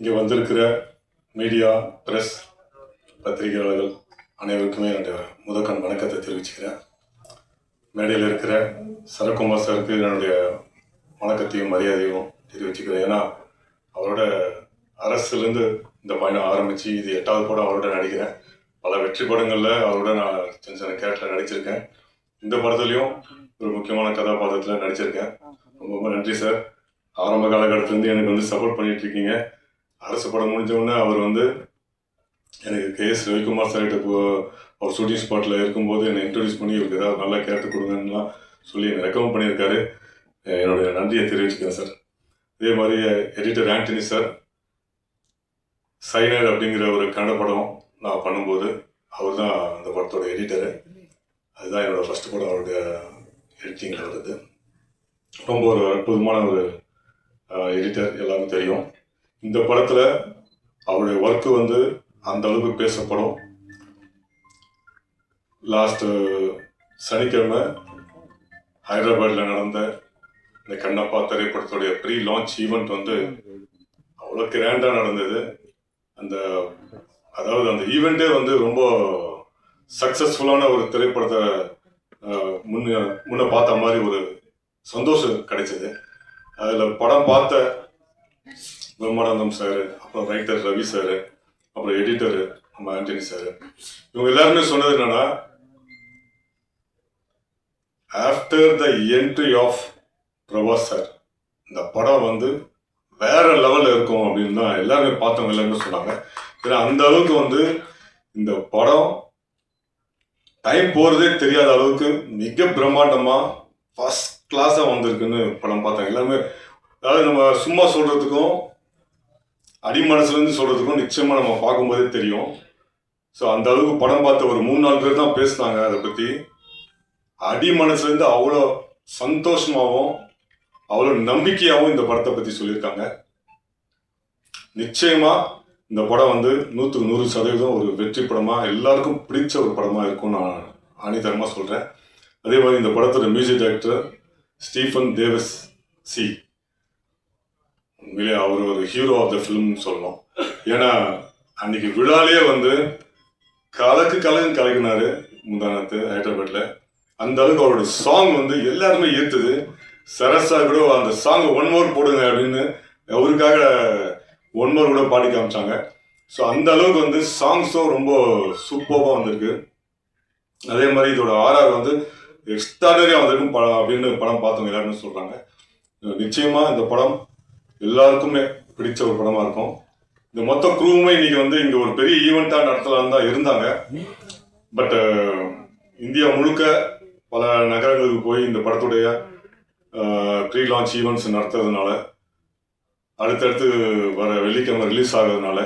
இங்கே வந்திருக்கிற media press பத்திரிகையாளர்கள் அனைவருக்குமே என்னுடைய முதற்கண் வணக்கத்தை தெரிவிச்சுக்கிறேன். மேடையில் இருக்கிற சரக்குமார் சருக்கு என்னுடைய வணக்கத்தையும் மரியாதையும் தெரிவிச்சுக்கிறேன். ஏன்னா அவரோட அரசுலேருந்து இந்த பயணம் ஆரம்பித்து இது எட்டாவது படம் அவரோட நடிக்கிறேன். பல வெற்றி படங்களில் அவரோட நான் சின்ன சின்ன கேரக்டர் நடிச்சிருக்கேன். இந்த படத்துலையும் ஒரு முக்கியமான கதாபாத்திரத்தில் நடிச்சிருக்கேன். ரொம்ப ரொம்ப நன்றி சார். ஆரம்ப காலகட்டத்திலேருந்து எனக்கு வந்து சப்போர்ட் பண்ணிட்டு இருக்கீங்க. அரசு படம் முடிஞ்ச உடனே அவர் வந்து எனக்கு கே எஸ் ரவிக்குமார் சார்கிட்ட இப்போ அவர் ஷூட்டிங் ஸ்பாட்டில் இருக்கும்போது என்னை இன்ட்ரடியூஸ் பண்ணி இவருக்கு ஏதாவது நல்லா கேட்டு கொடுங்கன்னுலாம் சொல்லி என்னை ரெக்கமெண்ட் பண்ணியிருக்காரு. என்னுடைய நன்றியை தெரிவிச்சுக்கிறேன் சார் இதே மாதிரி எடிட்டர் ஆண்டனி சார் சைனர் அப்படிங்கிற ஒரு கன்னட படம் நான் பண்ணும்போது அவர் தான் அந்த படத்தோட எடிட்டரு அதுதான் என்னோடய ஃபர்ஸ்ட் படம் அவருடைய எடிட்டிங்கில் வருது ரொம்ப ஒரு அற்புதமான ஒரு எடிட்டர் எல்லாருக்கும் தெரியும். இந்த படத்தில் அவருடைய ஒர்க்கு வந்து அந்த அளவுக்கு பேசப்படும். லாஸ்ட்டு சனிக்கிழமை ஹைதராபாத்தில் நடந்த இந்த கண்ணப்பா திரைப்படத்துடைய ப்ரீ லான்ச் ஈவெண்ட் வந்து அவ்வளோ கிராண்டாக நடந்தது. அந்த அதாவது அந்த ஈவெண்ட்டே வந்து ரொம்ப சக்ஸஸ்ஃபுல்லான ஒரு திரைப்படத்தை முன்ன முன்ன பார்த்த மாதிரி ஒரு சந்தோஷம் கிடைச்சது. அதில் படம் பார்த்த பிரம்மானந்தம் சார் அப்புறம் ரைட்டர் ரவி சார் அப்புறம் எடிட்டர் நம்ம ஆண்டனி சார். இவங்க எல்லாருமே சொன்னது என்னன்னா after the entry of Prabhas sir இந்த படம் வந்து வேற லெவலில் இருக்கும் அப்படின்னு தான் எல்லாருமே பார்த்தவங்க எல்லாருமே சொன்னாங்க. ஏன்னா அந்த அளவுக்கு வந்து இந்த படம் டைம் போகிறதே தெரியாத அளவுக்கு மிக பிரம்மாண்டமாக ஃபர்ஸ்ட் கிளாஸாக வந்திருக்குன்னு படம் பார்த்தாங்க எல்லாருமே அதாவது நம்ம சும்மா சொல்கிறதுக்கும் அடிமனசுலேருந்து சொல்கிறதுக்கும் நிச்சயமாக நம்ம பார்க்கும்போதே தெரியும். ஸோ அந்த அளவுக்கு படம் பார்த்த ஒரு மூணு நாலு பேர் தான் பேசுனாங்க அதை பற்றி அடி மனசுலேருந்து அவ்வளோ சந்தோஷமாகவும் அவ்வளோ நம்பிக்கையாகவும் இந்த படத்தை பற்றி சொல்லியிருக்காங்க. நிச்சயமாக இந்த படம் வந்து நூற்றுக்கு நூறு சதவீதம் ஒரு வெற்றி படமாக எல்லாருக்கும் பிடிச்ச ஒரு படமாக இருக்கும் நான் அணிதரமாக சொல்கிறேன் அதே மாதிரி இந்த படத்தோட music director Stephen Devassy. உண்மையிலே அவர் ஒரு ஹீரோ ஆஃப் த ஃபிலிம்னு சொல்லணும். ஏன்னா அன்னைக்கு விழாலேயே வந்து கலக்கு கலக்கு கலக்குனாரு முந்தானத்து ஹைதராபாத்ல. அந்த அளவுக்கு அவரோட சாங் வந்து எல்லாருமே ஈர்த்தது. சரஸா கூட அந்த சாங் ஒன் மோர் போடுங்க அப்படின்னு அவருக்காக ஒன் மோர் கூட பாடி காமிச்சாங்க. ஸோ அந்த அளவுக்கு வந்து சாங்ஸும் ரொம்ப சூப்பராக வந்திருக்கு. அதே மாதிரி இதோட ஆர்ஆர் வந்து எக்ஸ்ட்ராடரியாக வந்திருக்கும் படம் அப்படின்னு படம் பார்த்தவங்க எல்லாருமே சொல்கிறாங்க நிச்சயமாக இந்த படம் எல்லாருக்குமே பிடிச்ச ஒரு படமா இருக்கும். இந்த மொத்த குரூவுமே இன்னைக்கு வந்து இங்க ஒரு பெரிய ஈவெண்ட்டாக நடத்தலாம் தான் இருந்தாங்க. பட் இந்தியா முழுக்க பல நகரங்களுக்கு போய் இந்த படத்துடைய ப்ரீ லான்ச் ஈவெண்ட்ஸ் நடத்துறதுனால அடுத்தடுத்து வர வெள்ளிக்கிழமை ரிலீஸ் ஆகிறதுனால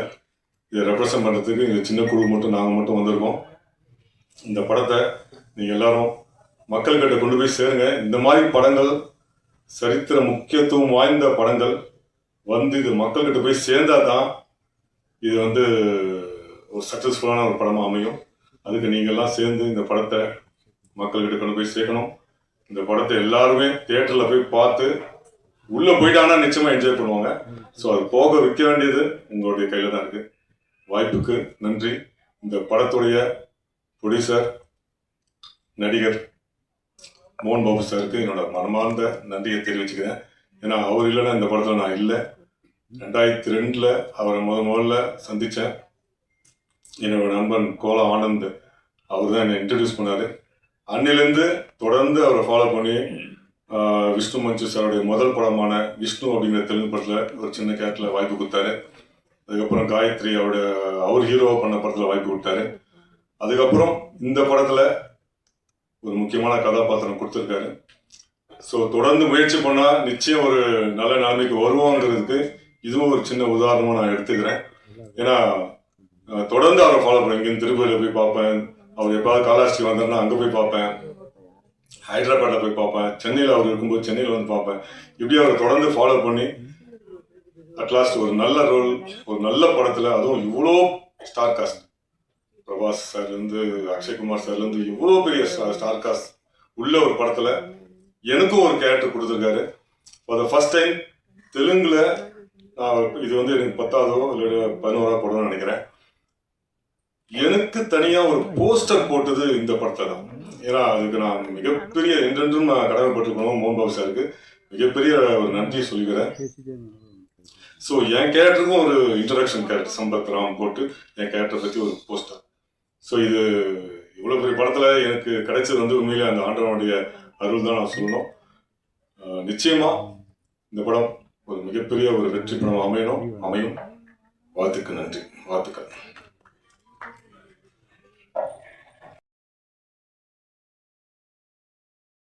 இதை ரெப்ரசன்ட் பண்ணுறதுக்கு இந்த சின்ன குழு மட்டும் நாங்கள் மட்டும் வந்திருக்கோம். இந்த படத்தை நீங்கள் எல்லாரும் மக்கள்கிட்ட கொண்டு போய் சேருங்க. இந்த மாதிரி படங்கள் சரித்திர முக்கியத்துவம் வாய்ந்த படங்கள் வந்து இது மக்கள்கிட்ட போய் சேர்ந்தா தான் இது வந்து ஒரு சக்ஸஸ்ஃபுல்லான ஒரு படமாக அமையும். அதுக்கு நீங்கள்லாம் சேர்ந்து இந்த படத்தை மக்கள்கிட்ட கொண்டு போய் சேர்க்கணும். இந்த படத்தை எல்லாருமே தியேட்டரில் போய் பார்த்து உள்ளே போயிட்டாங்கன்னா நிச்சயமாக என்ஜாய் பண்ணுவாங்க. ஸோ அது போக விற்க வேண்டியது உங்களுடைய கையில் தான் இருக்குது வாய்ப்புக்கு நன்றி. இந்த படத்துடைய ப்ரொடியூசர் நடிகர் மோகன் பாபு சாருக்கு என்னோட மனமார்ந்த நன்றியை தெரிவிச்சுக்கிறேன். ஏன்னா அவர் இல்லைன்னா இந்த படத்தில் நான் இல்லை. ரெண்டாயிரத்தி ரெண்டில் அவரை முத முதல்ல சந்தித்தேன். என்னோட நண்பன் கோலா ஆனந்த் அவர் தான் என்னை இன்ட்ரடியூஸ் பண்ணார். அன்னிலேருந்து தொடர்ந்து அவரை ஃபாலோ பண்ணி விஷ்ணு மஞ்சு சாருடைய முதல் படமான விஷ்ணு அப்படிங்கிற தெலுங்கு படத்தில் ஒரு சின்ன கேரக்டரில் வாய்ப்பு கொடுத்தாரு. அதுக்கப்புறம் காயத்ரி அவருடைய அவர் ஹீரோவாக பண்ண படத்தில் வாய்ப்பு கொடுத்தாரு. அதுக்கப்புறம் இந்த படத்தில் ஒரு முக்கியமான கதாபாத்திரம் கொடுத்துருக்காரு. ஸோ தொடர்ந்து முயற்சி பண்ணால் நிச்சயம் ஒரு நல்ல நிலைமைக்கு வருவோங்கிறதுக்கு இதுவும் ஒரு சின்ன உதாரணமாக நான் எடுத்துக்கிறேன். ஏன்னா தொடர்ந்து அவரை ஃபாலோ பண்ணேன் இங்கேருந்து திருப்பதியில் போய் பார்ப்பேன். அவர் எப்பாவது காலாஸ்ட்ரி வந்தாருன்னா அங்கே போய் பார்ப்பேன். ஹைதராபாத்தில் போய் பார்ப்பேன். சென்னையில் அவர் இருக்கும்போது சென்னையில் வந்து பார்ப்பேன். இப்படி அவரை தொடர்ந்து ஃபாலோ பண்ணி அட்லாஸ்ட் ஒரு நல்ல ரோல் ஒரு நல்ல படத்தில் அதுவும் இவ்வளோ ஸ்டார் காஸ்ட் பிரபாஸ் சார்லேருந்து அக்ஷய்குமார் சார்லேருந்து இவ்வளோ பெரிய ஸ்டார் காஸ்ட் உள்ள ஒரு படத்தில் எனக்கும் ஒரு கேரக்டர் கொடுத்துருக்காரு. ஃபார் த ஃபர்ஸ்ட் டைம் தெலுங்குல நான் இது வந்து எனக்கு பத்தாவதோ இல்லை பதினோரா படம்னு நினைக்கிறேன். எனக்கு தனியா ஒரு போஸ்டர் போட்டது இந்த படத்தை தான். ஏன்னா அதுக்கு நான் மிகப்பெரிய என்றென்றும் நான் கடமைப்பட்டிருக்கணும் மோகன் பாபு சாருக்கு. மிகப்பெரிய ஒரு நன்றியை சொல்லிக்கிறேன். ஸோ என் கேரக்டருக்கும் ஒரு இன்ட்ரடக்ஷன் கேரக்டர் சம்பத் ராம் போட்டு என் கேரக்டர் பற்றி ஒரு போஸ்டர் ஸோ இது இவ்வளோ பெரிய படத்தில் எனக்கு கிடைச்சது வந்து உண்மையிலே அந்த ஆண்டவனுடைய அருள் தான் நான் சொல்லணும். நிச்சயமாக நிச்சயமா இந்த படம் ஒரு மிகப்பெரிய ஒரு வெற்றி படம் அமையணும். அமையும். வாழ்த்துக்கு நன்றி. வாழ்த்துக்கள்.